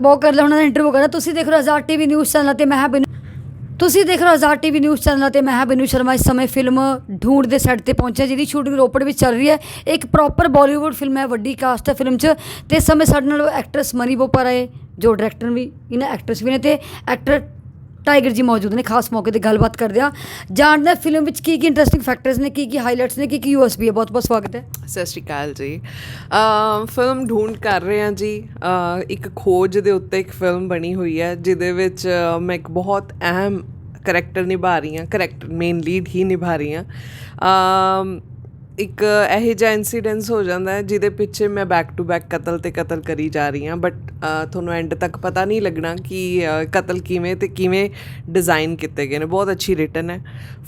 ਬਹੁਤ ਕਰ ਲਿਆ, ਉਹਨਾਂ ਦਾ ਇੰਟਰਵਿਊ ਕਰਾ ਤੁਸੀਂ ਦੇਖ ਰਹੇ ਹੋ ਆਜ਼ਾਦ ਟੀਵੀ ਨਿਊਜ਼ ਚੈਨਲ ਤੇ ਮੈਂ ਹਾਂ ਬਿਨੂ ਤੁਸੀਂ ਦੇਖ ਰਹੇ ਹੋ ਆਜ਼ਾਦ ਟੀਵੀ ਨਿਊਜ਼ ਚੈਨਲ ਤੇ ਮੈਂ ਹਾਂ ਬਿਨੂ ਸ਼ਰਮਾ। ਇਸ ਸਮੇਂ ਫਿਲਮ ਢੂੰਡ ਦੇ ਸੈੱਟ ਤੇ ਪਹੁੰਚਿਆ, ਜਿਹਦੀ ਸ਼ੂਟਿੰਗ ਰੋਪੜ ਵਿੱਚ ਚੱਲ ਰਹੀ ਹੈ। ਇੱਕ ਪ੍ਰੋਪਰ ਬਾਲੀਵੁੱਡ ਫਿਲਮ ਹੈ, ਵੱਡੀ ਕਾਸਟ ਹੈ ਫਿਲਮ 'ਚ। ਤੇ ਇਸ ਸਮੇਂ ਸਾਡੇ ਨਾਲ ਐਕਟਰੈਸ ਮਨੀ ਬੋਪਾ ਆਏ ਜੋ ਡਾਇਰੈਕਟਰ ਵੀ, ਇਹਨਾਂ ਐਕਟਰਸ ਵੀ ਨੇ ਤੇ ਐਕਟਰ ਟਾਈਗਰ ਜੀ ਮੌਜੂਦ ਨੇ ਖਾਸ ਮੌਕੇ ਤੇ ਗੱਲਬਾਤ ਕਰਦੇ ਆ। ਜਾਣਦੇ ਹਾਂ ਫਿਲਮ ਵਿੱਚ ਕੀ ਕੀ ਇੰਟਰਸਟਿੰਗ ਫੈਕਟਰਸ ਨੇ, ਕੀ ਕੀ ਹਾਈਲਾਈਟਸ ਨੇ, ਕੀ ਕੀ ਯੂਐਸਪੀ ਹੈ ਬਹੁਤ ਬਹੁਤ ਸਵਾਗਤ ਹੈ। ਸਤਿ ਸ਼੍ਰੀ ਅਕਾਲ ਜੀ। ਫਿਲਮ ਢੂੰਡ ਕਰ ਰਹੇ ਹਾਂ ਜੀ। ਇੱਕ ਖੋਜ ਦੇ ਉੱਤੇ ਇੱਕ ਫਿਲਮ ਬਣੀ ਹੋਈ ਹੈ, ਜਿਹਦੇ ਵਿੱਚ ਮੈਂ ਇੱਕ ਬਹੁਤ ਅਹਿਮ ਕਰੈਕਟਰ ਨਿਭਾ ਰਹੀ ਹਾਂ। ਕਰੈਕਟਰ ਮੇਨ ਲੀਡ ਹੀ ਨਿਭਾ ਰਹੀ ਹਾਂ। ਇੱਕ ਇਹੋ ਜਿਹਾ ਇਨਸੀਡੈਂਸ ਹੋ ਜਾਂਦਾ ਹੈ ਜਿਹਦੇ ਪਿੱਛੇ ਮੈਂ ਬੈਕ ਟੂ ਬੈਕ ਕਤਲ ਤੇ ਕਤਲ ਕਰੀ ਜਾ ਰਹੀ ਹਾਂ ਬਟ ਤੁਹਾਨੂੰ ਐਂਡ ਤੱਕ ਪਤਾ ਨਹੀਂ ਲੱਗਣਾ ਕਿ ਕਤਲ ਕਿਵੇਂ ਤੇ ਕਿਵੇਂ ਡਿਜ਼ਾਈਨ ਕੀਤੇ ਗਏ ਨੇ। ਬਹੁਤ ਅੱਛੀ ਰਿਟਨ ਹੈ।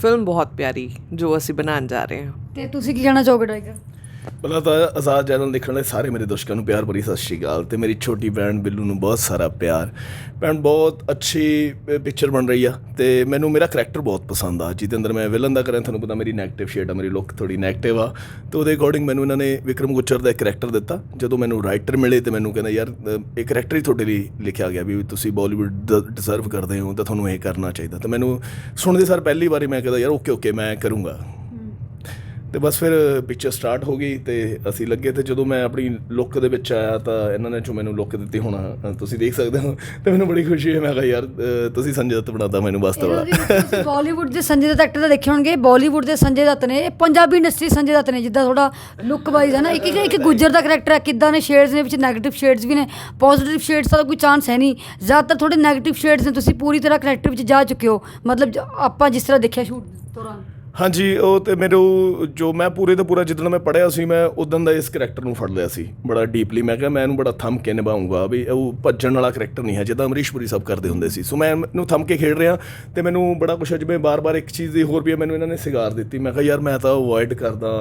ਫਿਲਮ ਬਹੁਤ ਪਿਆਰੀ ਜੋ ਅਸੀਂ ਬਣਾਉਣ ਜਾ ਰਹੇ ਹਾਂ। ਤੇ ਤੁਸੀਂ ਕੀ ਕਹਿਣਾ ਚਾਹੋਗੇ ਟਾਈਗਰ ਪਹਿਲਾਂ ਤਾਂ ਆਜ਼ਾਦ ਚੈਨਲ ਦੇਖਣ ਵਾਲੇ ਸਾਰੇ ਮੇਰੇ ਦਰਸ਼ਕਾਂ ਨੂੰ ਪਿਆਰ ਭਰੀ ਸਤਿ ਸ਼੍ਰੀ ਅਕਾਲ ਤੇ ਮੇਰੀ ਛੋਟੀ ਭੈਣ ਬਿੱਲੂ ਨੂੰ ਬਹੁਤ ਸਾਰਾ ਪਿਆਰ। ਭੈਣ ਬਹੁਤ ਅੱਛੀ ਪਿਕਚਰ ਬਣ ਰਹੀ ਆ ਤੇ ਮੈਨੂੰ ਮੇਰਾ ਕਰੈਕਟਰ ਬਹੁਤ ਪਸੰਦ ਆ, ਜਿਹਦੇ ਅੰਦਰ ਮੈਂ ਵਿਲਨ ਦਾ ਕਰਾਂ ਤੁਹਾਨੂੰ ਪਤਾ ਮੇਰੀ 네ਗੇਟਿਵ ਸ਼ੇਡ ਆ, ਮੇਰੀ ਲੁੱਕ ਥੋੜੀ 네ਗੇਟਿਵ ਆ। ਤੇ ਉਹਦੇ ਅਕੋਰਡਿੰਗ ਮੈਨੂੰ ਇਹਨਾਂ ਨੇ ਵਿਕਰਮ ਗੁੱਚਰ ਦਾ ਇੱਕ ਕਰੈਕਟਰ ਦਿੱਤਾ, ਜਦੋਂ ਮੈਨੂੰ ਰਾਈਟਰ ਮਿਲੇ ਤੇ ਮੈਨੂੰ ਕਹਿੰਦਾ, ਯਾਰ ਇਹ ਕਰੈਕਟਰ ਹੀ ਤੁਹਾਡੇ ਲਈ ਲਿਖਿਆ ਗਿਆ ਵੀ ਤੁਸੀਂ ਬਾਲੀਵੁੱਡ ਡਿਜ਼ਰਵ ਕਰਦੇ ਹੋ, ਤਾਂ ਤੁਹਾਨੂੰ ਇਹ ਕਰਨਾ ਚਾਹੀਦਾ। ਤੇ ਮੈਨੂੰ ਸੁਣਦੇ ਸਾਰ ਪਹਿਲੀ ਵਾਰੀ ਮੈਂ ਕਹਿੰਦਾ, ਯਾਰ ਓਕੇ ਓਕੇ ਮੈਂ ਕਰੂੰਗਾ। ਤੇ ਬਸ ਫਿਰ ਪਿਕਚਰ ਸਟਾਰਟ ਹੋ ਗਈ ਤੇ ਅਸੀਂ ਲੱਗੇ ਤੇ ਜਦੋਂ ਮੈਂ ਆਪਣੀ ਲੁੱਕ ਦੇ ਵਿੱਚ ਆਇਆ ਤਾਂ ਇਹਨਾਂ ਨੇ ਜੋ ਮੈਨੂੰ ਲੁੱਕ ਦਿੱਤੀ ਹੋਣਾ ਤੁਸੀਂ ਦੇਖ ਸਕਦੇ ਹੋ। ਤੇ ਮੈਨੂੰ ਬੜੀ ਖੁਸ਼ੀ ਹੈ ਮੈਂ ਕਿਹਾ, ਯਾਰ ਤੁਸੀਂ ਸੰਜੇ ਦੱਤ ਬਣਾਤਾ ਮੈਨੂੰ ਬਸ ਤਾਂ ਬਾਲੀਵੁੱਡ ਦੇ ਸੰਜੇ ਦੱਤ ਐਕਟਰ ਤਾਂ ਦੇਖੇ ਹੋਣਗੇ। ਬਾਲੀਵੁੱਡ ਦੇ ਸੰਜੇ ਦੱਤ ਨੇ, ਇਹ ਪੰਜਾਬੀ ਇੰਡਸਟਰੀ ਸੰਜੇ ਦੱਤ ਨੇ, ਜਿੱਦਾਂ ਥੋੜਾ ਲੁੱਕ ਵਾਈਜ਼ ਹੈ ਨਾ। ਇੱਕ ਇੱਕ ਗੁੱਜਰ ਦਾ ਕਰੈਕਟਰ ਹੈ, ਕਿੱਦਾਂ ਨੇ ਸ਼ੇਡਸ ਨੇ ਵਿੱਚ 네ਗੇਟਿਵ ਸ਼ੇਡਸ ਵੀ ਨੇ ਪੋਜ਼ਿਟਿਵ ਸ਼ੇਡਸ ਦਾ ਕੋਈ ਚਾਂਸ ਹੈ ਨਹੀਂ। ਜ਼ਿਆਦਾਤਰ ਥੋੜੇ 네ਗੇਟਿਵ ਸ਼ੇਡਸ ਨੇ, ਤੁਸੀਂ ਪੂਰੀ ਤਰ੍ਹਾਂ ਕਰੈਕਟਰ ਵਿੱਚ ਜਾ ਚੁੱਕੇ ਹੋ। ਮਤਲਬ ਆਪਾਂ ਜਿਸ ਤਰ੍ਹਾਂ ਦੇਖਿਆ ਸ਼ੂਟ ਦੌਰਾਨ। ਹਾਂਜੀ ਉਹ ਤੇ ਮੈਨੂੰ ਜੋ ਮੈਂ ਪੂਰੇ ਦਾ ਪੂਰਾ ਜਿੱਦਣ ਮੈਂ ਪੜਿਆ ਸੀ ਮੈਂ ਉਦੋਂ ਦਾ ਇਸ ਕਰੈਕਟਰ ਨੂੰ ਫੜ ਲਿਆ ਸੀ ਬੜਾ ਡੀਪਲੀ ਮੈਂ ਕਿਹਾ ਮੈਂ ਇਹਨੂੰ ਬੜਾ ਥੰਮ ਕੇ ਨਿਭਾਉਂਗਾ ਵੀ ਉਹ ਭੱਜਣ ਵਾਲਾ ਕਰੈਕਟਰ ਨਹੀਂ ਹੈ ਜਿੱਦਾਂ ਅਮਰੀਸ਼ ਪੁਰੀ ਸਭ ਕਰਦੇ ਹੁੰਦੇ ਸੀ। ਸੋ ਮੈਂ ਇਹਨੂੰ ਥੰਮ ਕੇ ਖੇਡ ਰਿਹਾ ਤੇ ਮੈਨੂੰ ਬੜਾ ਕੁਛ ਜਿਵੇਂ ਬਾਰ-ਬਾਰ ਇੱਕ ਚੀਜ਼ ਦੀ ਹੋਰ ਵੀ ਹੈ, ਮੈਨੂੰ ਇਹਨਾਂ ਨੇ ਸਿਗਾਰ ਦਿੱਤੀ। ਮੈਂ ਕਿਹਾ ਯਾਰ ਮੈਂ ਤਾਂ ਅਵੋਇਡ ਕਰਦਾ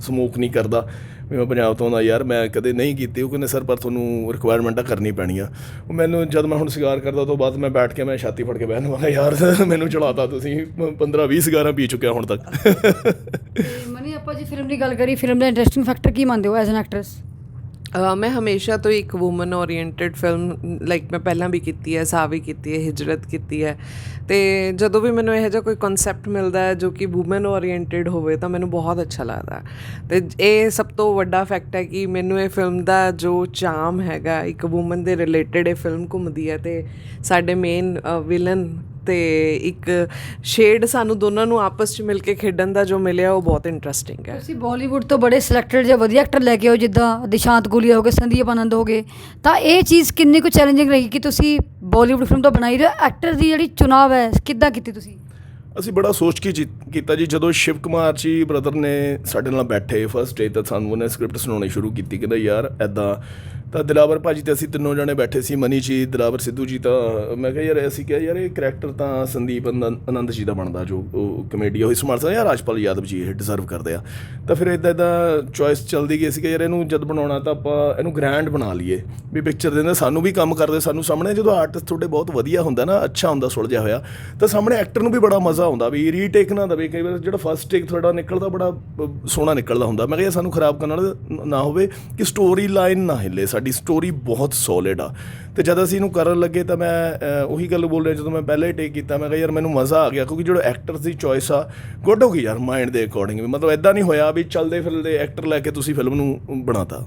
ਸਮੋਕ ਨਹੀਂ ਕਰਦਾ। ਵੀ ਮੈਂ ਪੰਜਾਬ ਤੋਂ ਆਉਂਦਾ ਯਾਰ ਮੈਂ ਕਦੇ ਨਹੀਂ ਕੀਤੀ। ਉਹ ਕਹਿੰਦੇ ਸਰ ਪਰ ਤੁਹਾਨੂੰ ਰਿਕੁਆਇਰਮੈਂਟਾਂ ਕਰਨੀ ਪੈਣੀਆਂ ਉਹ ਮੈਨੂੰ ਜਦ ਮੈਂ ਹੁਣ ਸਿਗਾਰ ਕਰਦਾ ਤੋਂ ਬਾਅਦ ਮੈਂ ਬੈਠ ਕੇ ਮੈਂ ਛਾਤੀ ਫੜ ਕੇ ਬਹਿਣ ਵਾਲਾ ਯਾਰ ਮੈਨੂੰ ਚੜਾਤਾ ਤੁਸੀਂ 15 20 ਸਿਗਾਰਾਂ ਪੀ ਚੁੱਕਿਆ ਹੁਣ ਤੱਕ। ਤੇ ਮਨੀ ਆਪਾਂ ਜੀ ਫਿਲਮ ਦੀ ਗੱਲ ਕਰੀ ਫਿਲਮ ਦਾ ਇੰਟਰਸਟਿੰਗ ਫੈਕਟਰ ਕੀ ਮੰਨਦੇ ਹੋ ਐਜ਼ ਐਨ ਐਕਟਰੈਸ ਮੈਂ ਹਮੇਸ਼ਾ ਤੋਂ ਇੱਕ ਔਮਨ ਓਰੀਐਂਟਡ ਫਿਲਮ ਲਾਈਕ ਮੈਂ ਪਹਿਲਾਂ ਵੀ ਕੀਤੀ ਹੈ ਸਾਵੀ ਕੀਤੀ ਹੈ ਹਿਜਰਤ ਕੀਤੀ ਹੈ। ਤੇ ਜਦੋਂ ਵੀ ਮੈਨੂੰ ਇਹੋ ਜਿਹਾ ਕੋਈ ਕਨਸੈਪਟ ਮਿਲਦਾ ਹੈ ਜੋ ਕਿ ਔਮਨ ਓਰੀਐਂਟਡ ਹੋਵੇ ਤਾਂ ਮੈਨੂੰ ਬਹੁਤ ਅੱਛਾ ਲੱਗਦਾ। ਤੇ ਇਹ ਸਭ ਤੋਂ ਵੱਡਾ ਫੈਕਟ ਹੈ ਕਿ ਮੈਨੂੰ ਇਹ ਫਿਲਮ ਦਾ ਜੋ ਚਾਮ ਹੈਗਾ ਇੱਕ ਔਮਨ ਦੇ ਰਿਲੇਟਡ ਇਹ ਫਿਲਮ ਘੁੰਮਦੀ ਹੈ ਤੇ ਸਾਡੇ ਮੇਨ ਵਿਲਨ ਤੇ ਇੱਕ ਸ਼ੇਡ ਸਾਨੂੰ ਦੋਨਾਂ ਨੂੰ ਆਪਸ 'ਚ ਮਿਲ ਕੇ ਖੇਡਣ ਦਾ ਜੋ ਮਿਲਿਆ, ਉਹ ਬਹੁਤ ਇੰਟਰਸਟਿੰਗ ਹੈ। ਤੁਸੀਂ ਬਾਲੀਵੁੱਡ ਤੋਂ ਬੜੇ ਸਿਲੈਕਟਡ ਜਾਂ ਵਧੀਆ ਐਕਟਰ ਲੈ ਕੇ ਆਓ ਜਿੱਦਾਂ ਦਿਸ਼ਾਂਤ ਗੁਲੀਆ ਹੋ ਗਏ, ਸੰਦੀਪ ਆਨੰਦ ਹੋ ਗਏ। ਤਾਂ ਇਹ ਚੀਜ਼ ਕਿੰਨੀ ਕੁ ਚੈਲੰਜਿੰਗ ਰਹੀ ਕਿ ਤੁਸੀਂ ਬਾਲੀਵੁੱਡ ਫਿਲਮ ਤੋਂ ਬਣਾਈ ਰਹੇ ਐਕਟਰ ਦੀ ਜਿਹੜੀ ਚੁਣਾਵ ਹੈ, ਕਿੱਦਾਂ ਕੀਤੀ ਤੁਸੀਂ? ਅਸੀਂ ਬੜਾ ਸੋਚ ਕੇ ਜੀ- ਕੀਤਾ ਜੀ। ਜਦੋਂ ਸ਼ਿਵ ਕੁਮਾਰ ਜੀ ਬ੍ਰਦਰ ਨੇ ਸਾਡੇ ਨਾਲ ਬੈਠੇ ਫਸਟ ਡੇ ਤਾਂ ਸਾਨੂੰ ਉਹਨੇ ਸਕ੍ਰਿਪਟ ਸੁਣਾਉਣੀ ਸ਼ੁਰੂ ਕੀਤੀ ਕਹਿੰਦਾ, ਯਾਰ ਐਦਾਂ ਤਾਂ ਦਿਲਾਵਰ ਭਾਜੀ ਤੇ ਅਸੀਂ ਤਿੰਨੋਂ ਜਣੇ ਬੈਠੇ ਸੀ, ਮਨੀ ਜੀ, ਦਿਲਾਵਰ ਸਿੱਧੂ ਜੀ ਤਾਂ ਮੈਂ ਕਿਹਾ, ਯਾਰ, ਅਸੀਂ ਕਿਹਾ, ਯਾਰ, ਇਹ ਕਰੈਕਟਰ ਤਾਂ ਸੰਦੀਪ ਆਨੰਦ ਆਨੰਦ ਜੀ ਦਾ ਬਣਦਾ, ਜੋ ਉਹ ਕਮੇਡੀ ਉਹ ਸਮਾਰਟ ਯਾਰ ਰਾਜਪਾਲ ਯਾਦਵ ਜੀ ਇਹ ਡਿਜ਼ਰਵ ਕਰਦੇ ਆ। ਤਾਂ ਫਿਰ ਇਦਾਂ ਇਦਾਂ ਚੋਇਸ ਚੱਲਦੀ ਗਈ ਸੀ ਕਿ ਯਾਰ ਇਹਨੂੰ ਜਦ ਬਣਾਉਣਾ ਤਾਂ ਆਪਾਂ ਇਹਨੂੰ ਗ੍ਰੈਂਡ ਬਣਾ ਲਈਏ। ਵੀ ਪਿਕਚਰ ਦੇ ਅੰਦਰ ਸਾਨੂੰ ਵੀ ਕੰਮ ਕਰਦੇ, ਸਾਨੂੰ ਸਾਹਮਣੇ ਜਦੋਂ ਆਰਟਿਸਟ ਤੁਹਾਡੇ ਬਹੁਤ ਵਧੀਆ ਹੁੰਦਾ ਨਾ, ਅੱਛਾ ਹੁੰਦਾ, ਸੁਲਝਿਆ ਹੋਇਆ, ਤਾਂ ਸਾਹਮਣੇ ਐਕਟਰ ਨੂੰ ਵੀ ਬੜਾ ਮਜ਼ਾ ਹੁੰਦਾ ਵੀ ਰੀਟੇਕ ਨਾ ਦਵੇ। ਕਈ ਵਾਰ ਜਿਹੜਾ ਫਸਟ ਟੇਕ ਤੁਹਾਡਾ ਨਿਕਲਦਾ, ਬੜਾ ਸੋਹਣਾ ਨਿਕਲਦਾ ਹੁੰਦਾ। ਮੈਂ ਕਿਹਾ ਯਾਰ ਸਾਨੂੰ ਖਰਾਬ ਕਰਨ ਵਾਲਾ ਨਾ ਹੋਵੇ ਕਿ ਸਟੋਰੀ ਲਾਈਨ ਨਾ ਹਿੱਲੇ। ਸਾਡੀ ਸਟੋਰੀ ਬਹੁਤ ਸੋਲਿਡ ਆ। ਤੇ ਜਦ ਅਸੀਂ ਇਹਨੂੰ ਕਰਨ ਲੱਗੇ ਤਾਂ ਮੈਂ ਉਹੀ ਗੱਲ ਬੋਲ ਰਿਹਾ, ਜਦੋਂ ਮੈਂ ਪਹਿਲੇ ਟੇਕ ਕੀਤਾ, ਮੈਂ ਕਿਹਾ ਯਾਰ ਮੈਨੂੰ ਮਜ਼ਾ ਆ ਗਿਆ, ਕਿਉਂਕਿ ਜਿਹੜਾ ਐਕਟਰਸ ਦੀ ਚੋਇਸ ਆ, ਗੁੱਡ ਹੋ ਗਈ ਯਾਰ ਮਾਈਂਡ ਦੇ ਅਕੋਰਡਿੰਗ ਵੀ। ਮਤਲਬ ਐਦਾਂ ਨਹੀਂ ਹੋਇਆ ਵੀ ਚੱਲਦੇ ਫਿਰਦੇ ਐਕਟਰ ਲੈ ਕੇ ਤੁਸੀਂ ਫਿਲਮ ਨੂੰ ਬਣਾਤਾ।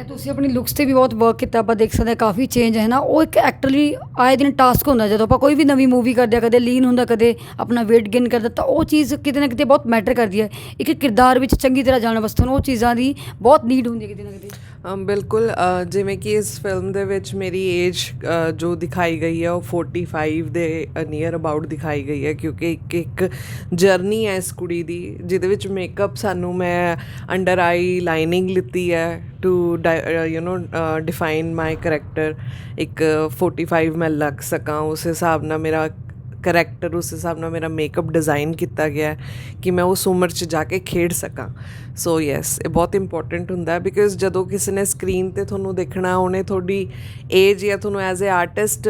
ਤੇ ਤੁਸੀਂ ਆਪਣੀ ਲੁੱਕਸ ਤੇ ਵੀ ਬਹੁਤ ਵਰਕ ਕੀਤਾ, ਆਪਾਂ ਦੇਖ ਸਕਦੇ ਹਾਂ ਕਾਫੀ ਚੇਂਜ ਹੈ ਨਾ। ਉਹ ਇੱਕ ਐਕਟਰਲੀ ਆਏ ਦਿਨ ਟਾਸਕ ਹੁੰਦਾ, ਜਦੋਂ ਆਪਾਂ ਕੋਈ ਵੀ ਨਵੀਂ ਮੂਵੀ ਕਰਦੇ ਆ ਕਦੇ ਲੀਨ ਹੁੰਦਾ, ਕਦੇ ਆਪਣਾ weight gain ਕਰਦਾ ਤਾਂ ਉਹ ਚੀਜ਼ ਕਿਤੇ ਨਾ ਕਿਤੇ ਬਹੁਤ ਮੈਟਰ ਕਰਦੀ ਹੈ। ਇੱਕ ਕਿਰਦਾਰ ਵਿੱਚ ਚੰਗੀ ਤਰ੍ਹਾਂ ਜਾਣ ਵਾਸਤੇ ਨੂੰ ਉਹ ਚੀਜ਼ਾਂ ਦੀ ਬਹੁਤ ਨੀਡ ਹੁੰਦੀ ਹੈ ਕਿਤੇ ਨਾ ਕਿਤੇ। ਬਿਲਕੁਲ ਜਿਵੇਂ ਕਿ ਇਸ ਫਿਲਮ ਦੇ ਵਿੱਚ ਮੇਰੀ ਏਜ ਜੋ ਦਿਖਾਈ ਗਈ ਹੈ, ਉਹ 45 ਦੇ ਨੀਅਰ ਅਬਾਊਟ ਦਿਖਾਈ ਗਈ ਹੈ, ਕਿਉਂਕਿ ਇੱਕ ਇੱਕ ਜਰਨੀ ਹੈ ਇਸ ਕੁੜੀ ਦੀ, ਜਿਹਦੇ ਵਿੱਚ ਮੇਕਅਪ ਸਾਨੂੰ ਮੈਂ ਅੰਡਰ ਆਈ ਲਾਈਨਿੰਗ ਲਿੱਤੀ ਹੈ to you know define my character ਇੱਕ 45 ਮੈਂ ਲੱਗ ਸਕਾਂ, ਉਸ ਹਿਸਾਬ ਨਾਲ ਮੇਰਾ ਕਰੈਕਟਰ ਉਸ ਹਿਸਾਬ ਨਾਲ ਮੇਰਾ ਮੇਕਅਪ ਡਿਜ਼ਾਈਨ ਕੀਤਾ ਗਿਆ ਕਿ ਮੈਂ ਉਸ ਉਮਰ 'ਚ ਜਾ ਕੇ ਖੇਡ ਸਕਾਂ। ਸੋ ਯੈਸ ਇਹ ਬਹੁਤ ਇੰਪੋਰਟੈਂਟ ਹੁੰਦਾ ਹੈ ਬਿਕਾਜ਼ ਜਦੋਂ ਕਿਸੇ ਨੇ ਸਕਰੀਨ ਤੇ ਤੁਹਾਨੂੰ ਦੇਖਣਾ, ਉਹਨੇ ਤੁਹਾਡੀ ਏਜ ਜਾਂ ਤੁਹਾਨੂੰ ਐਜ਼ ਅ ਆਰਟਿਸਟ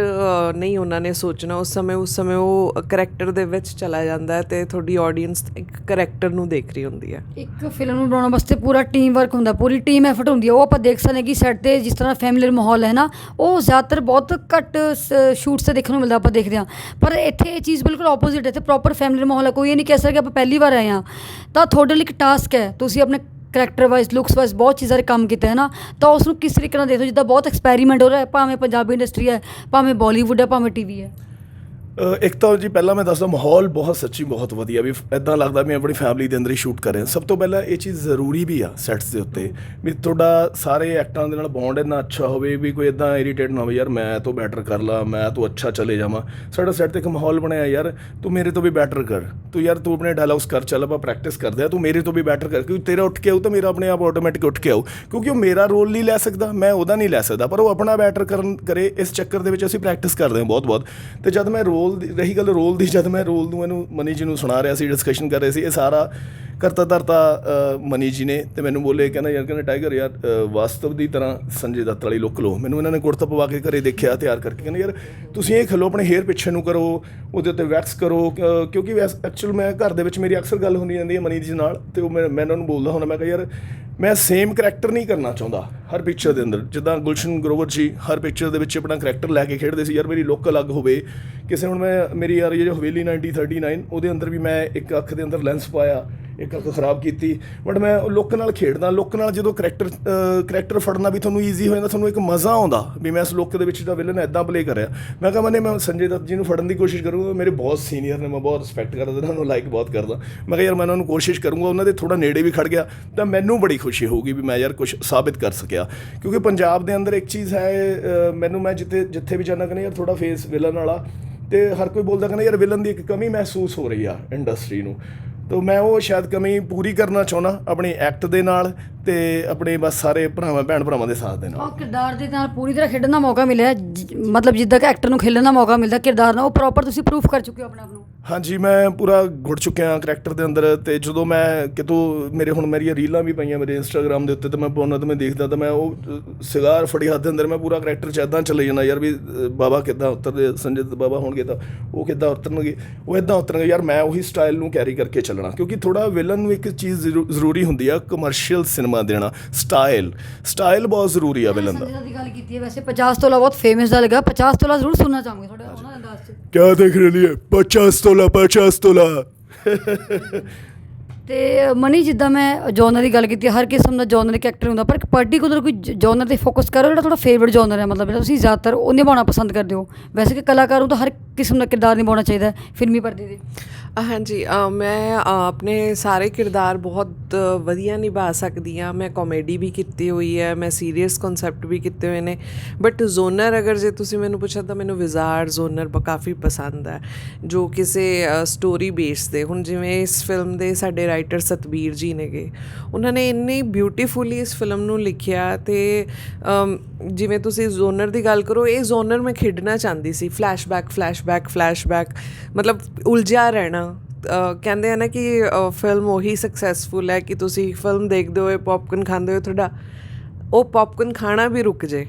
ਨਹੀਂ ਉਹਨਾਂ ਨੇ ਸੋਚਣਾ, ਉਸ ਸਮੇਂ ਉਸ ਸਮੇਂ ਉਹ ਕਰੈਕਟਰ ਦੇ ਵਿੱਚ ਚਲਾ ਜਾਂਦਾ ਹੈ ਤੇ ਤੁਹਾਡੀ ਆਡੀਅנס ਇੱਕ ਕਰੈਕਟਰ ਨੂੰ ਦੇਖ ਰਹੀ ਹੁੰਦੀ ਹੈ। ਇੱਕ ਫਿਲਮ ਨੂੰ ਬਣਾਉਣ ਵਾਸਤੇ ਪੂਰਾ ਟੀਮ ਵਰਕ ਹੁੰਦਾ, ਪੂਰੀ ਟੀਮ ਐਫਰਟ ਹੁੰਦੀ ਹੈ। ਉਹ ਆਪਾਂ ਦੇਖ ਸਕਦੇ ਹਾਂ ਕਿ ਸੈੱਟ ਤੇ ਜਿਸ ਤਰ੍ਹਾਂ ਫੈਮਿਲੀਅਰ ਮਾਹੌਲ ਹੈ ਨਾ, ਉਹ ਜ਼ਿਆਦਾਤਰ ਬਹੁਤ ਘੱਟ ਸ਼ੂਟਸ ਤੇ ਦੇਖਣ ਨੂੰ ਮਿਲਦਾ ਆਪਾਂ ਦੇਖਦੇ ਹਾਂ। ਪਰ ਇੱਥੇ ਇਹ ਚੀਜ਼ ਬਿਲਕੁਲ ਆਪੋਜ਼ਿਟ ਹੈ, ਇੱਥੇ ਪ੍ਰੋਪਰ ਫੈਮਿਲੀਅਰ ਮਾਹੌਲ ਹੈ। ਕੋਈ ਇਹ ਨਹੀਂ ਕਹਿ ਸਕਦਾ ਕਿ ਆਪਾਂ ਪਹਿਲੀ ਵਾਰ ਆਏ ਹਾਂ। ਤਾਂ ਤੁਹਾਡੇ ਲਈ ਇੱਕ ਟਾਸਕ ਹੈ ਤੁਸੀਂ ਆਪਣੇ ਕਰੈਕਟਰ ਵਾਈਜ਼ ਲੁੱਕਸ ਵਾਈਜ਼ ਬਹੁਤ ਚੀਜ਼ਾਂ ਦੇ ਕੰਮ ਕੀਤਾ ਹੈ ਨਾ ਤਾਂ ਉਸ ਨੂੰ ਕਿਸ ਤਰੀਕੇ ਨਾਲ ਦੇਖੋ ਜਿੱਦਾਂ ਬਹੁਤ ਐਕਸਪੈਰੀਮੈਂਟ ਹੋ ਰਿਹਾ ਭਾਵੇਂ ਪੰਜਾਬੀ ਇੰਡਸਟਰੀ ਹੈ, ਭਾਵੇਂ ਬਾਲੀਵੁੱਡ ਹੈ, ਭਾਵੇਂ ਟੀਵੀ ਹੈ। ਇੱਕ ਤਾਂ ਜੀ ਪਹਿਲਾਂ ਮੈਂ ਦੱਸਦਾ ਮਾਹੌਲ ਬਹੁਤ ਸੱਚੀ ਬਹੁਤ ਵਧੀਆ ਵੀ ਇਦਾਂ ਲੱਗਦਾ ਮੈਂ ਆਪਣੀ ਫੈਮਿਲੀ ਦੇ ਅੰਦਰ ਹੀ ਸ਼ੂਟ ਕਰ ਰਿਹਾ ਸਭ ਤੋਂ ਪਹਿਲਾਂ ਇਹ ਚੀਜ਼ ਜ਼ਰੂਰੀ ਵੀ ਆ ਸੈਟਸ ਦੇ ਉੱਤੇ ਵੀ ਤੁਹਾਡਾ ਸਾਰੇ ਐਕਟਰਾਂ ਦੇ ਨਾਲ ਬੌਂਡ ਇੰਨਾ ਅੱਛਾ ਹੋਵੇ ਵੀ ਕੋਈ ਇਦਾਂ ਇਰੀਟੇਟ ਨਾ ਹੋਵੇ, ਯਾਰ ਮੈਂ ਤੋਂ ਬੈਟਰ ਕਰ ਲਾ, ਮੈਂ ਤੋਂ ਅੱਛਾ ਚਲੇ ਜਾਵਾਂ। ਸਾਡਾ ਸੈੱਟ ਤੇ ਇੱਕ ਮਾਹੌਲ ਬਣਿਆ, ਯਾਰ ਤੂੰ ਮੇਰੇ ਤੋਂ ਵੀ ਬੈਟਰ ਕਰ। ਤੂੰ ਯਾਰ ਤੂੰ ਆਪਣੇ ਡਾਇਲੌਗਸ ਕਰ, ਚੱਲ ਆਪਾਂ ਪ੍ਰੈਕਟਿਸ ਕਰਦੇ ਆ ਤੂੰ ਮੇਰੇ ਤੋਂ ਵੀ ਬੈਟਰ ਕਰ, ਕਿਉਂਕਿ ਤੇਰਾ ਉੱਠ ਕੇ ਆਉ ਤਾਂ ਮੇਰਾ ਆਪਣੇ ਆਪ ਆਟੋਮੈਟਿਕ ਉੱਠ ਕੇ ਆਉ ਕਿਉਂਕਿ ਉਹ ਮੇਰਾ ਰੋਲ ਨਹੀਂ ਲੈ ਸਕਦਾ, ਮੈਂ ਉਹਦਾ ਨਹੀਂ ਲੈ ਸਕਦਾ, ਪਰ ਉਹ ਆਪਣਾ ਬੈਟਰ ਕਰਨ ਕਰੇ, ਇਸ ਚੱਕਰ ਦੇ ਵਿੱਚ ਅਸੀਂ ਪ੍ਰੈਕਟਿਸ ਕਰਦੇ ਹਾਂ ਬਹੁਤ ਬਹੁਤ ਤੇ ਜਦ ਮੈਂ ਰੋਲ ਰੋਲ ਦੀ ਰਹੀ ਗੱਲ ਰੋਲ ਦੀ ਜਦ ਮੈਂ ਰੋਲ ਨੂੰ ਇਹਨੂੰ ਮਨੀ ਜੀ ਨੂੰ ਸੁਣਾ ਰਿਹਾ ਸੀ ਡਿਸਕਸ਼ਨ ਕਰ ਰਹੇ ਸੀ ਇਹ ਸਾਰਾ ਕਰਤਾ ਧਰਤਾ ਮਨੀ ਜੀ ਨੇ ਤੇ ਮੈਨੂੰ ਬੋਲੇ ਕਹਿੰਦਾ ਯਾਰ ਕਹਿੰਦਾ ਟਾਈਗਰ ਯਾਰ ਵਾਸਤਵ ਦੀ ਤਰ੍ਹਾਂ ਸੰਜੇ ਦੱਤ ਵਾਲੀ ਲੁੱਕ ਲਓ। ਮੈਨੂੰ ਇਹਨਾਂ ਨੇ ਕੁੜਤਾ ਪਵਾ ਕੇ ਘਰੇ ਦੇਖਿਆ ਤਿਆਰ ਕਰਕੇ। ਕਹਿੰਦੇ ਯਾਰ ਤੁਸੀਂ ਇਹ ਖਲੋ ਆਪਣੇ ਹੇਅਰ ਪਿੱਛੇ ਨੂੰ ਕਰੋ ਉਹਦੇ ਉੱਤੇ ਵੈਕਸ ਕਰੋ ਅ, ਕਿਉਂਕਿ ਐਕਚੁਅਲ ਮੈਂ ਘਰ ਦੇ ਵਿੱਚ ਮੇਰੀ ਅਕਸਰ ਗੱਲ ਹੁੰਦੀ ਜਾਂਦੀ ਹੈ ਮਨੀ ਜੀ ਨਾਲ ਤੇ ਉਹ ਮੈਂ ਮੈਂ ਉਹਨਾਂ ਨੂੰ ਬੋਲਦਾ ਹੁੰਦਾ ਮੈਂ ਕਿਹਾ ਯਾਰ ਮੈਂ ਸੇਮ ਕਰੈਕਟਰ ਨਹੀਂ ਕਰਨਾ ਚਾਹੁੰਦਾ ਹਰ ਪਿਕਚਰ ਦੇ ਅੰਦਰ। ਜਿੱਦਾਂ ਗੁਲਸ਼ਨ ਗਰੋਵਰ ਜੀ ਹਰ ਪਿਕਚਰ ਦੇ ਵਿੱਚ ਆਪਣਾ ਕਰੈਕਟਰ ਲੈ ਕੇ ਖੇਡਦੇ ਸੀ। ਯਾਰ ਮੇਰੀ ਲੁੱਕ ਅਲੱਗ ਹੋਵੇ। ਕਿਸੇ ਹੁਣ ਮੈਂ ਮੇਰੀ ਯਾਰ ਇਹ ਜੋ ਹਵੇਲੀ 1939 ਉਹਦੇ ਅੰਦਰ ਵੀ ਮੈਂ ਇੱਕ ਅੱਖ ਦੇ ਅੰਦਰ ਲੈਂਸ ਪਾਇਆ। ਇੱਕ ਅੱਖ ਖਰਾਬ ਕੀਤੀ। ਬਟ ਮੈਂ ਉਹ ਲੁੱਕ ਨਾਲ ਖੇਡਦਾ, ਲੁੱਕ ਨਾਲ ਜਦੋਂ ਕਰੈਕਟਰ ਕਰੈਕਟਰ ਫੜਨਾ ਵੀ ਤੁਹਾਨੂੰ ਈਜ਼ੀ ਹੋ ਜਾਂਦਾ, ਤੁਹਾਨੂੰ ਇੱਕ ਮਜ਼ਾ ਆਉਂਦਾ ਵੀ ਮੈਂ ਇਸ ਲੋਕ ਦੇ ਵਿੱਚ ਦਾ ਵਿਲਨ ਐਦਾਂ ਪਲੇ ਕਰਿਆ। ਮੈਂ ਕਿਹਾ, ਮੈਨੇ, ਮੈਂ ਸੰਜੇ ਦੱਤ ਜੀ ਨੂੰ ਫੜਨ ਦੀ ਕੋਸ਼ਿਸ਼ ਕਰੂੰਗਾ ਮੇਰੇ ਬਹੁਤ ਸੀਨੀਅਰ ਨੇ, ਮੈਂ ਬਹੁਤ ਰਿਸਪੈਕਟ ਕਰਦਾ ਉਹਨਾਂ ਨੂੰ ਲਾਈਕ ਬਹੁਤ ਕਰਦਾ। ਮੈਂ ਕਿਹਾ, ਯਾਰ, ਮੈਂ ਉਹਨਾਂ ਨੂੰ ਕੋਸ਼ਿਸ਼ ਕਰੂੰਗਾ, ਉਹਨਾਂ ਦੇ ਥੋੜਾ ਨੇੜੇ ਵੀ ਖੜ ਗਿਆ, ਤਾਂ ਮੈਨੂੰ ਬੜੀ ਖੁਸ਼ੀ ਹੋਊਗੀ ਵੀ ਮੈਂ ਯਾਰ ਕੁਝ ਸਾਬਿਤ ਕਰ ਸਕਿਆ। ਕਿਉਂਕਿ ਪੰਜਾਬ ਦੇ ਅੰਦਰ ਇੱਕ ਚੀਜ਼ ਹੈ ਮੈਨੂੰ ਮੈਂ ਜਿੱਥੇ ਜਿੱਥੇ ਵੀ ਜਾਣਾ ਕਹਿੰਦਾ, ਯਾਰ ਥੋੜਾ ਫੇਸ ਵਿਲਨ ਵਾਲਾ। ਤੇ ਹਰ ਕੋਈ ਬੋਲਦਾ, ਕਹਿੰਦਾ, ਯਾਰ ਵਿਲਨ ਦੀ ਇੱਕ ਕਮੀ ਮਹਿਸੂਸ ਹੋ ਰਹੀ ਆ ਇੰਡਸਟਰੀ ਨੂੰ। ਤਾਂ ਮੈਂ ਉਹ ਸ਼ਾਇਦ ਕਮੀ ਪੂਰੀ ਕਰਨਾ ਚਾਹੁੰਦਾ ਆਪਣੇ ਐਕਟ ਦੇ ਨਾਲ ਤੇ ਆਪਣੇ ਬਸ ਸਾਰੇ ਭਰਾਵਾਂ, ਭੈਣ ਭਰਾਵਾਂ ਦੇ ਸਾਥ ਦੇ ਨਾਲ। ਉਹ ਕਿਰਦਾਰ ਦੇ ਨਾਲ ਪੂਰੀ ਤਰ੍ਹਾਂ ਖੇਡਣ ਦਾ ਮੌਕਾ ਮਿਲਿਆ ਮਤਲਬ ਜਿੱਦਾਂ ਕਿ ਐਕਟਰ ਨੂੰ ਖੇਡਣ ਦਾ ਮੌਕਾ ਮਿਲਦਾ, ਕਿਰਦਾਰ ਨਾਲ ਉਹ ਪ੍ਰੋਪਰ ਤੁਸੀਂ ਪ੍ਰੂਫ ਕਰ ਚੁੱਕੇ ਹੋ ਆਪਣੇ ਆਪ ਨੂੰ। ਹਾਂਜੀ ਮੈਂ ਪੂਰਾ ਗੁੜ ਚੁੱਕਿਆ ਕਰੈਕਟਰ ਦੇ ਅੰਦਰ ਤੇ ਜਦੋਂ ਮੈਂ ਕਿਤੋਂ ਮੇਰੇ ਹੁਣ ਮੇਰੀਆਂ ਰੀਲਾਂ ਵੀ ਪਈਆਂ ਮੇਰੇ ਇੰਸਟਾਗ੍ਰam ਦੇ ਉੱਤੇ ਤੇ ਮੈਂ ਪਾਉਣਾ ਤੇ ਮੈਂ ਦੇਖਦਾ ਤਾਂ ਮੈਂ ਉਹ ਸਿਗਾਰ ਫੜੀ ਹੱਥ ਦੇ ਅੰਦਰ ਮੈਂ ਪੂਰਾ ਕਰੈਕਟਰ ਚ ਇਦਾਂ ਚਲੇ ਜਾਣਾ ਯਾਰ ਵੀ ਬਾਬਾ ਕਿੱਦਾਂ ਉਤਰਦੇ ਸੰਜੇ ਦੱਤ ਬਾਬਾ ਹੋਣਗੇ ਤਾਂ ਉਹ ਕਿੱਦਾਂ ਉਤਰਨਗੇ ਉਹ ਇਦਾਂ ਉਤਰਨਗੇ ਯਾਰ ਮੈਂ ਉਹੀ ਸਟਾਈਲ ਨੂੰ ਕੈਰੀ ਕਰਕੇ ਚੱਲਣਾ ਕਿਉਂਕਿ ਥੋੜਾ ਵਿਲਨ ਨੂੰ ਇੱਕ ਚੀਜ਼ ਜ਼ਰੂ- ਜ਼ਰੂਰੀ ਹੁੰਦੀ ਆ ਕਮਰਸ਼ੀਅਲ ਸਿਨੇਮਾ ਦੇਣਾ ਸਟਾਈਲ ਸਟਾਈਲ ਬਹੁਤ ਜ਼ਰੂਰੀ ਆ ਵਿਲਨ ਦਾ। ਦੀ ਗੱਲ ਕੀਤੀ ਹੈ ਵੈਸੇ 50 ਤੋਲਾ ਬਹੁਤ ਫੇਮਸ ਦਾ ਲੱਗਾ 50 ਤੋਲਾ ਜ਼ਰੂਰ ਸੁਣਨਾ ਚਾਹੂੰਗੀ ਤੁਹਾਡੇ ਉਹਨਾਂ क्या देख रही है पचास तोला पचास तोला ਤੇ ਮਨੀ ਜਿੱਦਾਂ ਮੈਂ ਜੋਨਰ ਦੀ ਗੱਲ ਕੀਤੀ ਹੈ, ਹਰ ਕਿਸਮ ਦਾ ਜੋਨਰ ਇੱਕ ਐਕਟਰ ਹੁੰਦਾ ਪਰ ਇੱਕ ਪਾਰਟਿਕੂਲਰ ਕੋਈ ਜੋਨਰ ਤੇ ਫੋਕਸ ਕਰੋ ਜਿਹੜਾ ਤੁਹਾਡਾ ਫੇਵਰਿਟ ਜੋਨਰ ਹੈ ਮਤਲਬ ਜਿਹੜਾ ਤੁਸੀਂ ਜ਼ਿਆਦਾਤਰ ਉਹ ਨਿਭਾਉਣਾ ਪਸੰਦ ਕਰਦੇ ਹੋ। ਵੈਸੇ ਕਿ ਕਲਾਕਾਰ ਨੂੰ ਤਾਂ ਹਰ ਕਿਸਮ ਦਾ ਕਿਰਦਾਰ ਨਿਭਾਉਣਾ ਚਾਹੀਦਾ ਫਿਲਮੀ ਪਰਦੇ ਦੇ। ਹਾਂਜੀ ਮੈਂ ਆਪਣੇ ਸਾਰੇ ਕਿਰਦਾਰ ਬਹੁਤ ਵਧੀਆ ਨਿਭਾ ਸਕਦੀ ਹਾਂ। ਮੈਂ ਕਾਮੇਡੀ ਵੀ ਕੀਤੀ ਹੋਈ ਹੈ ਮੈਂ ਸੀਰੀਅਸ ਕਨਸੈਪਟ ਵੀ ਕੀਤੇ ਹੋਏ ਨੇ। ਬਟ ਜ਼ੋਨਰ ਅਗਰ ਜੇ ਤੁਸੀਂ ਮੈਨੂੰ ਪੁੱਛਿਆ ਤਾਂ ਮੈਨੂੰ ਵਿਜ਼ਾਰ ਜ਼ੋਨਰ ਕਾਫੀ ਪਸੰਦ ਹੈ ਜੋ ਕਿਸੇ ਸਟੋਰੀ ਬੇਸ ਤੇ। ਹੁਣ ਜਿਵੇਂ ਇਸ ਫਿਲਮ ਦੇ ਸਾਡੇ ਰਾਈਟਰ ਸਤਬੀਰ ਜੀ ਨੇਗੇ। ਉਹਨਾਂ ਨੇ ਇੰਨੀ ਬਿਊਟੀਫੁਲੀ ਇਸ ਫਿਲਮ ਨੂੰ ਲਿਖਿਆ ਤੇ ਜਿਵੇਂ ਤੁਸੀਂ ਜ਼ੋਨਰ ਦੀ ਗੱਲ ਕਰੋ, ਇਹ ਜ਼ੋਨਰ ਮੈਂ ਖੇਡਣਾ ਚਾਹੁੰਦੀ ਸੀ। ਫਲੈਸ਼ਬੈਕ ਫਲੈਸ਼ਬੈਕ ਫਲੈਸ਼ਬੈਕ ਮਤਲਬ ਉਲਝਿਆ ਰਹਿਣਾ। ਕਹਿੰਦੇ ਆ ਨਾ ਕਿ ਫਿਲਮ ਉਹੀ ਸਕਸੈਸਫੁਲ ਹੈ ਕਿ ਤੁਸੀਂ ਫਿਲਮ ਦੇਖਦੇ ਹੋਏ ਪੌਪਕਾਰਨ ਖਾਂਦੇ ਹੋਏ ਤੁਹਾਡਾ, ਉਹ ਪੌਪਕਾਰਨ ਖਾਣਾ ਵੀ ਰੁਕ ਜੇ।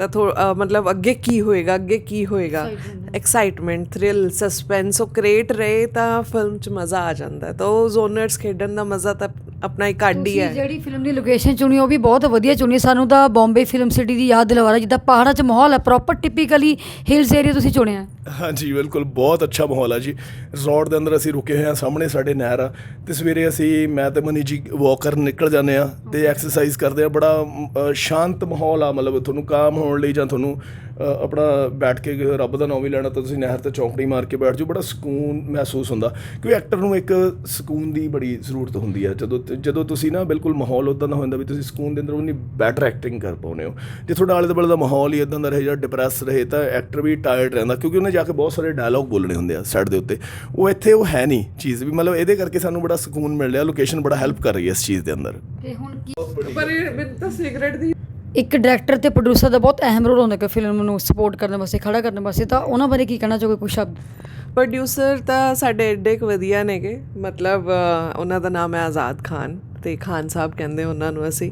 ਤਾਂ ਥੋ ਅ, ਮਤਲਬ ਅੱਗੇ ਕੀ ਹੋਏਗਾ ਅੱਗੇ ਕੀ ਹੋਏਗਾ ਐਕਸਾਈਟਮੈਂਟ ਥ੍ਰਿਲ ਸਸਪੈਂਸ ਉਹ ਕ੍ਰੀਏਟ ਰਹੇ ਤਾਂ ਫਿਲਮ 'ਚ ਮਜ਼ਾ ਆ ਜਾਂਦਾ। ਤਾਂ ਉਹ ਜ਼ੋਨਰਸ ਖੇਡਣ ਦਾ ਮਜ਼ਾ ਤਾਂ ਆਪਣਾ ਇੱਕ ਅੱਡ ਹੀ ਤੁਸੀਂ ਹੈ। ਜਿਹੜੀ ਫਿਲਮ ਦੀ ਲੋਕੇਸ਼ਨ ਚੁਣੀ ਉਹ ਵੀ ਬਹੁਤ ਵਧੀਆ ਚੁਣੀ। ਸਾਨੂੰ ਤਾਂ ਬੰਬੇ ਫਿਲਮ ਸਿਟੀ ਦੀ ਯਾਦ ਦਿਲਵਾ ਰਿਹਾ ਜਿੱਦਾਂ ਪਹਾੜਾਂ 'ਚ ਮਾਹੌਲ ਹੈ ਪ੍ਰੋਪਰ ਟਿਪੀਕਲੀ ਹਿਲਸ ਏਰੀਆ ਤੁਸੀਂ ਚੁਣਿਆ ਹਾਂਜੀ ਬਿਲਕੁਲ ਬਹੁਤ ਅੱਛਾ ਮਾਹੌਲ ਆ ਜੀ। ਰਿਜ਼ੋਰਟ ਦੇ ਅੰਦਰ ਅਸੀਂ ਰੁਕੇ ਹੋਏ ਹਾਂ ਸਾਹਮਣੇ ਸਾਡੇ ਨਹਿਰ ਆ। ਤੇ ਸਵੇਰੇ ਅਸੀਂ ਮੈਂ ਤੇ ਮਨੀ ਜੀ ਵਾਕ ਕਰਨ ਨਿਕਲ ਜਾਂਦੇ ਆ ਤੇ ਐਕਸਰਸਾਈਜ਼ ਕਰਦੇ ਆ ਬੜਾ ਅ, ਸ਼ਾਂਤ ਮਾਹੌਲ ਆ ਮਤਲਬ ਤੁਹਾਨੂੰ ਕਾਮ ਹੋਣ ਲਈ ਜਾਂ ਤੁਹਾਨੂੰ ਆਪਣਾ ਬੈਠ ਕੇ ਰੱਬ ਦਾ ਨਾਮ ਵੀ ਲੈਣਾ ਤਾਂ ਤੁਸੀਂ ਨਹਿਰ ਤੇ ਚੌਂਕੜੀ ਮਾਰ ਕੇ ਬੈਠ ਜਾਓ, ਬੜਾ ਸਕੂਨ ਮਹਿਸੂਸ ਹੁੰਦਾ। ਕਿਉਂਕਿ ਐਕਟਰ ਨੂੰ ਇੱਕ ਸਕੂਨ ਦੀ ਬੜੀ ਜ਼ਰੂਰਤ ਹੁੰਦੀ ਆ ਜਦੋਂ ਜਦੋਂ ਤੁਸੀਂ ਨਾ ਬਿਲਕੁਲ ਮਾਹੌਲ ਉਦਾਂ ਦਾ ਹੁੰਦਾ ਵੀ ਤੁਸੀਂ ਸਕੂਨ ਦੇ ਅੰਦਰ ਉਹਨੀ ਬੈਟਰ ਐਕਟਿੰਗ ਕਰ ਪਾਉਂਦੇ ਹੋ। ਜੇ ਤੁਹਾਡਾ ਆਲੇ ਦੁਆਲੇ ਦਾ ਮਾਹੌਲ ਹੀ ਇਦਾਂ ਦਾ ਰਹੇ ਜਾਂ ਡਿਪਰੈਸ ਰਹੇ ਤਾਂ ਐਕਟਰ ਵੀ ਟਾਇਰਡ ਰਹਿੰਦਾ, ਕਿਉਂਕਿ ਉਹਨੇ ਜਾ ਕੇ ਬਹੁਤ ਸਾਰੇ ਡਾਇਲੌਗ ਬੋਲਣੇ ਹੁੰਦੇ ਆ ਸੈੱਟ ਦੇ ਉੱਤੇ। ਉਹ ਇੱਥੇ ਉਹ ਹੈ ਨਹੀਂ ਚੀਜ਼ ਵੀ, ਮਤਲਬ ਇਹਦੇ ਕਰਕੇ ਸਾਨੂੰ ਬੜਾ ਸਕੂਨ ਮਿਲ ਰਿਹਾ ਲੋਕੇਸ਼ਨ ਬੜਾ ਹੈਲਪ ਕਰ ਰਹੀ ਹੈ ਇਸ ਚੀਜ਼ ਦੇ ਅੰਦਰ। ਤੇ ਹੁਣ ਕੀ ਪਰ ਇਹ ਤਾਂ ਸਿਗਰਟ ਦੀ ਇੱਕ ਡਾਇਰੈਕਟਰ ਤੇ ਪ੍ਰੋਡਿਊਸਰ ਦਾ ਬਹੁਤ ਅਹਿਮ ਰੋਲ ਹੁੰਦਾ ਕਿ ਫਿਲਮ ਨੂੰ ਸਪੋਰਟ ਕਰਨ ਵਾਸਤੇ, ਖੜਾ ਕਰਨ ਵਾਸਤੇ, ਤਾਂ ਉਹਨਾਂ ਬਾਰੇ ਕੀ ਕਹਿਣਾ ਚਾਹੋਗੇ ਕੁਝ ਸ਼ਬਦ? ਪ੍ਰੋਡਿਊਸਰ ਤਾਂ ਸਾਡੇ ਐਡੇ ਕੁ ਵਧੀਆ ਨੇਗੇ। ਮਤਲਬ ਉਹਨਾਂ ਦਾ ਨਾਮ ਹੈ ਆਜ਼ਾਦ ਖਾਨ ਤੇ ਖਾਨ ਸਾਹਿਬ ਕਹਿੰਦੇ ਉਹਨਾਂ ਨੂੰ ਅਸੀਂ।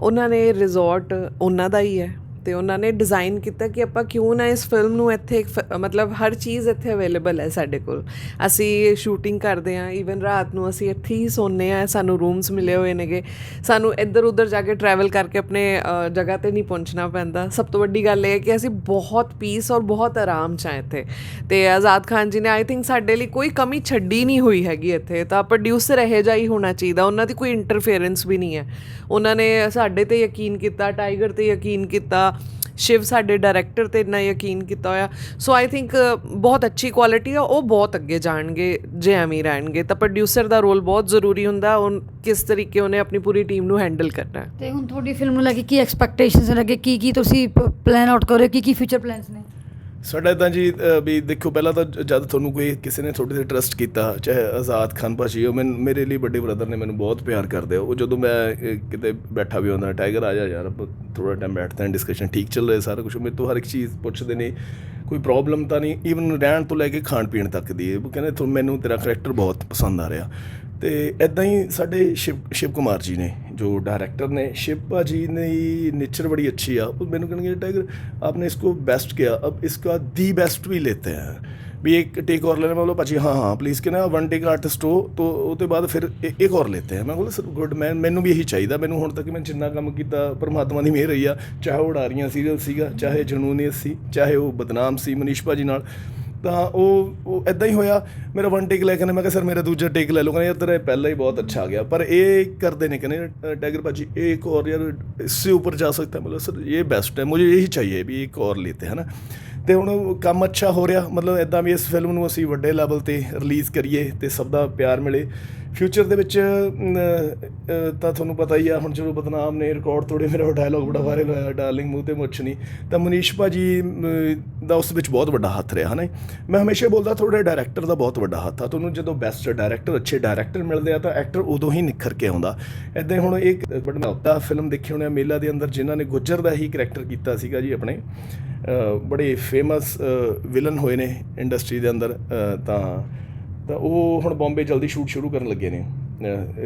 ਉਹਨਾਂ ਨੇ ਰਿਜ਼ੋਰਟ ਉਹਨਾਂ ਦਾ ਹੀ ਹੈ। ਤੇ ਉਹਨਾਂ ਨੇ ਡਿਜ਼ਾਈਨ ਕੀਤਾ ਕਿ ਆਪਾਂ ਕਿਉਂ ਨਾ ਇਸ ਫਿਲਮ ਨੂੰ ਇੱਥੇ ਇੱਕ ਫ- ਮਤਲਬ ਹਰ ਚੀਜ਼ ਇੱਥੇ ਅਵੇਲੇਬਲ ਹੈ ਸਾਡੇ ਕੋਲ। ਅਸੀਂ ਸ਼ੂਟਿੰਗ ਕਰਦੇ ਹਾਂ ਈਵਨ ਰਾਤ ਨੂੰ ਅਸੀਂ ਇੱਥੇ ਹੀ ਸੌਂਦੇ ਹਾਂ, ਸਾਨੂੰ ਰੂਮਸ ਮਿਲੇ ਹੋਏ ਨੇਗੇ। ਸਾਨੂੰ ਇੱਧਰ ਉੱਧਰ ਜਾ ਕੇ ਟਰੈਵਲ ਕਰਕੇ ਆਪਣੇ ਜਗ੍ਹਾ ਤੇ ਨਹੀਂ ਪਹੁੰਚਣਾ ਪੈਂਦਾ। ਸਭ ਤੋਂ ਵੱਡੀ ਗੱਲ ਇਹ ਹੈ ਕਿ ਅਸੀਂ ਬਹੁਤ ਪੀਸ ਔਰ ਬਹੁਤ ਆਰਾਮ ਚ ਹਾਂ ਇੱਥੇ। ਤੇ ਆਜ਼ਾਦ ਖਾਨ ਜੀ ਨੇ ਆਈ ਥਿੰਕ ਸਾਡੇ ਲਈ ਕੋਈ ਕਮੀ ਛੱਡੀ ਨਹੀਂ ਹੋਈ ਹੈਗੀ ਇੱਥੇ। ਤਾਂ ਪ੍ਰੋਡਿਊਸਰ ਇਹੋ ਜਿਹਾ ਹੀ ਹੋਣਾ ਚਾਹੀਦਾ, ਉਹਨਾਂ ਦੀ ਕੋਈ ਇੰਟਰਫੇਰੈਂਸ ਵੀ ਨਹੀਂ ਹੈ। ਉਹਨਾਂ ਨੇ ਸਾਡੇ ਤੇ ਯਕੀਨ ਕੀਤਾ ਟਾਈਗਰ ਤੇ ਯਕੀਨ ਕੀਤਾ ਸ਼ਿਵ ਸਾਡੇ ਡਾਇਰੈਕਟਰ ਤੇ ਇੰਨਾ ਯਕੀਨ ਕੀਤਾ ਹੋਇਆ। ਸੋ ਆਈ ਥਿੰਕ ਬਹੁਤ ਅੱਛੀ ਕੁਆਲਿਟੀ ਆ, ਉਹ ਬਹੁਤ ਅੱਗੇ ਜਾਣਗੇ, ਜੇ ਐਵੇਂ ਰਹਿਣਗੇ। ਤਾਂ ਪ੍ਰੋਡਿਊਸਰ ਦਾ ਰੋਲ ਬਹੁਤ ਜ਼ਰੂਰੀ ਹੁੰਦਾ ਉਹ ਕਿਸ ਤਰੀਕੇ ਉਹਨੇ ਆਪਣੀ ਪੂਰੀ ਟੀਮ ਨੂੰ ਹੈਂਡਲ ਕਰਨਾ ਹੈ। ਤੇ ਹੁਣ ਤੁਹਾਡੀ ਫਿਲਮ ਨੂੰ ਲੈ ਕੇ ਕੀ ਐਕਸਪੈਕਟੇਸ਼ਨਸ ਲੱਗੇ ਕੀ ਕੀ ਤੁਸੀਂ ਪਲਾਨ ਆਊਟ ਕਰੋ ਕੀ ਕੀ ਫਿਊਚਰ ਪਲਾਨਸ ਨੇ? ਸਾਡਾ ਤਾਂ ਜੀ ਵੀ ਦੇਖੋ, ਪਹਿਲਾਂ ਤਾਂ ਜਦ ਤੁਹਾਨੂੰ ਕੋਈ ਕਿਸੇ ਨੇ ਤੁਹਾਡੇ ਤੇ ਟਰਸਟ ਕੀਤਾ, ਚਾਹੇ ਆਜ਼ਾਦ ਖਾਨ ਭਾਜੀ ਉਹ ਮੈਨੂੰ, ਮੇਰੇ ਲਈ ਵੱਡੇ ਬ੍ਰਦਰ ਨੇ ਮੈਨੂੰ ਬਹੁਤ ਪਿਆਰ ਕਰਦੇ ਆ। ਉਹ ਜਦੋਂ ਮੈਂ ਕਿਤੇ ਬੈਠਾ ਵੀ ਹੁੰਦਾ ਟਾਈਗਰ ਆ ਜਾ ਯਾਰ, ਆਪਾਂ ਥੋੜਾ ਟਾਈਮ ਬੈਠਦੇ ਹਾਂ ਡਿਸਕਸ਼ਨ ਠੀਕ ਚੱਲ ਰਿਹਾ ਸਾਰਾ ਕੁਝ ਮੇਰੇ ਤੋਂ ਹਰ ਇੱਕ ਚੀਜ਼ ਪੁੱਛਦੇ ਨੇ, ਕੋਈ ਪ੍ਰੋਬਲਮ ਤਾਂ ਨਹੀਂ ਈਵਨ ਰਹਿਣ ਤੋਂ ਲੈ ਕੇ ਖਾਣ ਪੀਣ ਤੱਕ ਦੀ। ਉਹ ਕਹਿੰਦੇ ਤੁਹਾਨੂੰ ਮੈਨੂੰ ਤੇਰਾ ਕਰੈਕਟਰ ਬਹੁਤ ਪਸੰਦ ਆ ਰਿਹਾ। ਤੇ ਇਦਾਂ ਹੀ ਸਾਡੇ ਸ਼ਿਵ ਸ਼ਿਵ ਕੁਮਾਰ ਜੀ ਨੇ ਜੋ डायरेक्टर ने शिव जी ने नेचर बड़ी अच्छी है वो मैंने कहने टाइगर आपने इसको बेस्ट किया अब इसका दी बेस्ट भी लेते हैं भी एक टेक और लेने में बोलो पाजी हाँ हाँ प्लीज़ के ना वन टेक आर्टिस्ट हो तो ਉਹਦੇ ਬਾਅਦ ਫਿਰ ਇ- ਇੱਕ ਹੋਰ ਲੈਤੇ ਹੈ ਮੈਂ ਬੋਲਾ ਸਰ ਗੁੱਡ ਮੈਂ ਮੈਨੂੰ ਵੀ ਇਹੀ ਚਾਹੀਦਾ ਮੈਨੂੰ ਹੁਣ ਤੱਕ ਮੈਂ ਜਿੰਨਾ ਕੰਮ ਕੀਤਾ ਪਰਮਾਤਮਾ ਦੀ ਮਿਹਰ ਰਹੀ ਆ ਚਾਹੇ ਉਹ ਉਡਾਰੀਆਂ ਸੀਰੀਅਲ ਸੀਗਾ ਚਾਹੇ ਜਨੂਨੀਅਤ ਸੀ ਚਾਹੇ ਉਹ ਬਦਨਾਮ ਸੀ ਮਨੀਸ਼ ਭਾਜੀ ਨਾਲ ਤਾਂ ਉਹ ਉਹ ਇਦਾਂ ਹੀ ਹੋਇਆ। ਮੇਰਾ ਵਨ ਟੇਕ ਲੈ ਕੇ ਨੇ ਮੈਂ ਕਿਹਾ, ਸਰ, ਮੇਰਾ ਦੂਜਾ ਟੇਕ ਲੈ ਲਓ। ਕਹਿੰਦੇ, ਯਾਰ, ਤੇਰਾ ਪਹਿਲਾ ਹੀ ਬਹੁਤ ਅੱਛਾ ਆ ਗਿਆ। ਪਰ ਇਹ ਕਰਦੇ ਨੇ ਕਹਿੰਦੇ ਟਾਈਗਰ ਭਾਜੀ ਇੱਕ ਹੋਰ ਯਾਰ, ਇਸੇ ਉੱਪਰ ਜਾ ਸਕਦਾ। ਮਤਲਬ ਸਰ, ਇਹ ਬੈਸਟ ਹੈ, ਮੈਨੂੰ ਇਹੀ ਚਾਹੀਏ ਵੀ ਇੱਕ ਹੋਰ ਲੇਤੇ ਹੈ ਨਾ ਤੇ ਹੁਣ ਕੰਮ ਅੱਛਾ ਹੋ ਰਿਹਾ ਮਤਲਬ ਇਦਾਂ ਵੀ ਇਸ ਫਿਲਮ ਨੂੰ ਅਸੀਂ ਵੱਡੇ ਲੈਵਲ ਤੇ ਰਿਲੀਜ਼ ਕਰੀਏ ਤੇ ਸਭ ਦਾ ਪਿਆਰ ਮਿਲੇ। ਫਿਊਚਰ ਦੇ ਵਿੱਚ ਤਾਂ ਤੁਹਾਨੂੰ ਪਤਾ ਹੀ ਆ ਹੁਣ ਜਦੋਂ ਬਦਨਾਮ ਨੇ ਰਿਕਾਰਡ ਤੋੜੇ ਮੇਰਾ ਡਾਇਲੌਗ ਬੜਾ ਵਾਇਰਲ ਹੋਇਆ ਡਾਰਲਿੰਗ ਮੂੰਹ ਤੇ ਮੁੱਛ ਨਹੀਂ ਤਾਂ ਮਨੀਸ਼ ਭਾਜੀ ਅਮ, ਦਾ ਉਸ ਵਿੱਚ ਬਹੁਤ ਵੱਡਾ ਹੱਥ ਰਿਹਾ ਹਨਾ? ਮੈਂ ਹਮੇਸ਼ਾ ਬੋਲਦਾ ਤੁਹਾਡੇ ਡਾਇਰੈਕਟਰ ਦਾ ਬਹੁਤ ਵੱਡਾ ਹੱਥ ਆ। ਤੁਹਾਨੂੰ ਜਦੋਂ ਬੈਸਟ ਡਾਇਰੈਕਟਰ ਅੱਛੇ ਡਾਇਰੈਕਟਰ ਮਿਲਦੇ ਆ ਤਾਂ ਐਕਟਰ ਉਦੋਂ ਹੀ ਨਿਖਰ ਕੇ ਆਉਂਦਾ। ਇਦਾਂ ਹੁਣ ਇੱਕ ਬੜਾ ਫਿਲਮ ਦੇਖੀ ਹੋਣੀ ਆ ਮੇਲਾ ਦੇ ਅੰਦਰ ਜਿਨ੍ਹਾਂ ਨੇ ਗੁੱਜਰ ਦਾ ਹੀ ਕਰੈਕਟਰ ਕੀਤਾ ਸੀਗਾ ਜੀ ਆਪਣੇ। ਬੜੇ ਫੇਮਸ ਵਿਲਨ ਹੋਏ ਨੇ ਇੰਡਸਟਰੀ ਦੇ ਅੰਦਰ ਤਾਂ ਤਾਂ ਉਹ ਹੁਣ ਬੰਬੇ ਜਲਦੀ ਸ਼ੂਟ ਸ਼ੁਰੂ ਕਰਨ ਲੱਗੇ ਨੇ।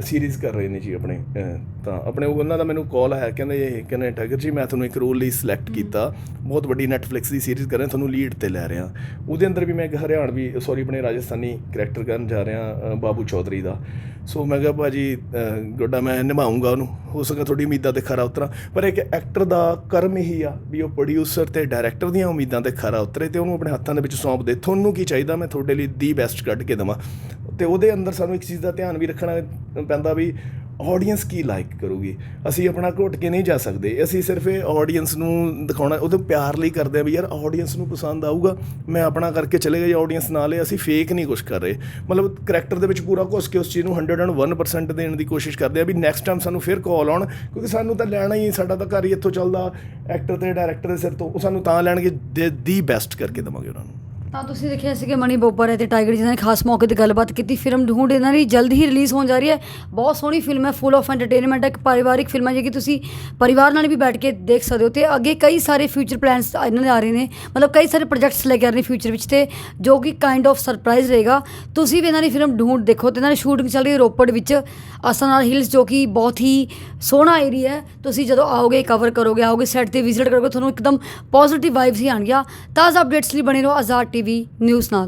ਸੀਰੀਜ਼ ਕਰ ਰਹੇ ਨੇ ਜੀ ਆਪਣੇ ਤਾਂ ਆਪਣੇ ਉਹਨਾਂ ਦਾ ਮੈਨੂੰ ਕਾਲ ਆਇਆ ਕਹਿੰਦੇ ਕਹਿੰਦੇ ਟਾਈਗਰ ਜੀ ਮੈਂ ਤੁਹਾਨੂੰ ਇੱਕ ਰੋਲ ਲਈ ਸਿਲੈਕਟ ਕੀਤਾ। ਬਹੁਤ ਵੱਡੀ ਨੈਟਫਲਿਕਸ ਦੀ ਸੀਰੀਜ਼ ਕਰ ਰਹੇ ਤੁਹਾਨੂੰ ਲੀਡ ਤੇ ਲੈ ਰਿਹਾ। ਉਹਦੇ ਅੰਦਰ ਵੀ ਮੈਂ ਇੱਕ ਹਰਿਆਣਵੀ ਸੌਰੀ ਆਪਣੇ ਰਾਜਸਥਾਨੀ ਕਰੈਕਟਰ ਕਰਨ ਜਾ ਰਿਹਾ ਬਾਬੂ ਚੌਧਰੀ ਦਾ। ਸੋ ਮੈਂ ਕਿਹਾ ਭਾਜੀ ਅ, ਗੋਡਾ ਮੈਂ ਨਿਭਾਉਂਗਾ ਉਹਨੂੰ। ਹੋ ਸਕਦਾ ਤੁਹਾਡੀ ਉਮੀਦਾਂ ਤੇ ਖਰਾ ਉਤਰਾਂ। ਪਰ ਇੱਕ ਐਕਟਰ ਦਾ ਕਰਮ ਇਹੀ ਆ ਵੀ ਉਹ ਪ੍ਰੋਡਿਊਸਰ ਤੇ ਡਾਇਰੈਕਟਰ ਦੀਆਂ ਉਮੀਦਾਂ ਤੇ ਖਰਾ ਉਤਰੇ ਤੇ ਉਹਨੂੰ ਆਪਣੇ ਹੱਥਾਂ ਦੇ ਵਿੱਚ ਸੌਂਪ ਦੇ। ਤੁਹਾਨੂੰ ਕੀ ਚਾਹੀਦਾ? ਮੈਂ ਤੁਹਾਡੇ ਲਈ ਦੀ ਬੈਸਟ ਕੱਢ ਕੇ ਦੇਵਾਂ। ਤੇ ਉਹਦੇ ਅੰਦਰ ਸਾਨੂੰ ਇੱਕ ਚੀਜ਼ ਦਾ ਧਿਆਨ ਵੀ ਰੱਖਣਾ ਪੈਂਦਾ ਵੀ ਆਡੀਅנס ਕੀ ਲਾਈਕ ਕਰੂਗੀ? ਅਸੀਂ ਆਪਣਾ ਘੁੱਟ ਕੇ ਨਹੀਂ ਜਾ ਸਕਦੇ। ਅਸੀਂ ਸਿਰਫ ਇਹ ਆਡੀਅנס ਨੂੰ ਦਿਖਾਉਣਾ, ਉਹਦੇ ਪਿਆਰ ਲਈ ਕਰਦੇ ਆ ਵੀ ਯਾਰ ਆਡੀਅנס ਨੂੰ ਪਸੰਦ ਆਊਗਾ, ਮੈਂ ਆਪਣਾ ਕਰਕੇ ਚਲੇ ਗਿਆ ਆਡੀਅנס ਨਾਲ ਹੈ, ਅਸੀਂ ਫੇਕ ਨਹੀਂ ਕੁਝ ਕਰ ਰਹੇ। ਮਤਲਬ ਕੈਰੈਕਟਰ ਦੇ ਵਿੱਚ ਪੂਰਾ ਘੁੱਸ ਕੇ ਉਸ ਚੀਜ਼ ਨੂੰ 101% ਦੇਣ ਦੀ ਕੋਸ਼ਿਸ਼ ਕਰਦੇ ਆ ਵੀ ਨੈਕਸਟ ਟਾਈਮ ਸਾਨੂੰ ਫਿਰ ਕਾਲ ਆਉਣ, ਕਿਉਂਕਿ ਸਾਨੂੰ ਤਾਂ ਲੈਣਾ ਹੀ ਸਾਡਾ ਤਾਂ ਘਰ ਹੀ ਇੱਥੋਂ ਚੱਲਦਾ ਐਕਟਰ ਤੇ ਡਾਇਰੈਕਟਰ ਦੇ ਸਿਰ ਤੋਂ, ਉਹ ਸਾਨੂੰ ਤਾਂ ਲੈਣਗੇ, ਦੀ ਬੈਸਟ ਕਰਕੇ ਦਵਾਂਗੇ ਉਹਨਾਂ ਨੂੰ। ਤਾਂ ਤੁਸੀਂ ਦੇਖਿਆ ਸੀ ਕਿ ਮਣੀ ਬੋਪਰ ਹੈ ਤੇ ਟਾਈਗਰ ਜੀ ਨੇ ਖਾਸ ਮੌਕੇ ਤੇ ਗੱਲਬਾਤ ਕੀਤੀ। ਫਿਲਮ ਢੂੰਡ ਇਹਨਾਂ ਦੀ ਜਲਦ ਹੀ ਰਿਲੀਜ਼ ਹੋਣ ਜਾ ਰਹੀ ਹੈ। ਬਹੁਤ ਸੋਹਣੀ ਫਿਲਮ ਹੈ ਫੁੱਲ ਆਫ ਐਂਟਰਟੇਨਮੈਂਟ ਹੈ, ਇੱਕ ਪਰਿਵਾਰਿਕ ਫਿਲਮ ਹੈ, ਜਿਹੜੀ ਤੁਸੀਂ ਪਰਿਵਾਰ ਨਾਲ ਵੀ ਬੈਠ ਕੇ ਦੇਖ ਸਕਦੇ ਹੋ ਤੇ ਅੱਗੇ ਕਈ ਸਾਰੇ ਫਿਊਚਰ ਪਲਾਨਸ ਇਹਨਾਂ ਦੇ ਆ ਰਹੇ ਨੇ। ਮਤਲਬ ਕਈ ਸਾਰੇ ਪ੍ਰੋਜੈਕਟਸ ਲੈ ਕੇ ਆ ਰਹੇ ਨੇ ਫਿਊਚਰ ਵਿੱਚ ਤੇ ਜੋ ਕਿ ਕਾਈਂਡ ਆਫ ਸਰਪ੍ਰਾਈਜ਼ ਰਹੇਗਾ। ਤੁਸੀਂ ਵੀ ਇਹਨਾਂ ਦੀ ਫਿਲਮ ਢੂੰਡ ਦੇਖੋ ਤੇ ਇਹਨਾਂ ਦੀ ਸ਼ੂਟਿੰਗ ਚੱਲ ਰਹੀ ਹੈ ਰੋਪੜ ਵਿੱਚ ਆਸਨਾਰ ਹਿਲਸ ਜੋ ਕਿ ਬਹੁਤ ਹੀ ਸੋਹਣਾ ਏਰੀਆ ਹੈ। ਤੁਸੀਂ ਜਦੋਂ ਆਓਗੇ ਕਵਰ ਕਰੋਗੇ, ਆਓਗੇ ਸੈੱਟ ਤੇ ਵਿਜ਼ਿਟ ਕਰੋਗੇ, ਤੁਹਾਨੂੰ ਇੱਕਦਮ ਪੋਜ਼ਿਟਿਵ ਵਾਈਬਸ ਹੀ ਆਣਗੀਆਂ ਤਾਜ਼ਾ ਅਪਡੇਟਸ ਲਈ ਬਣੇ ਰਹੋ ਆਜ਼ਾਦ ਟੀਵੀ ਨਿਊਜ਼ ਨਾਲ।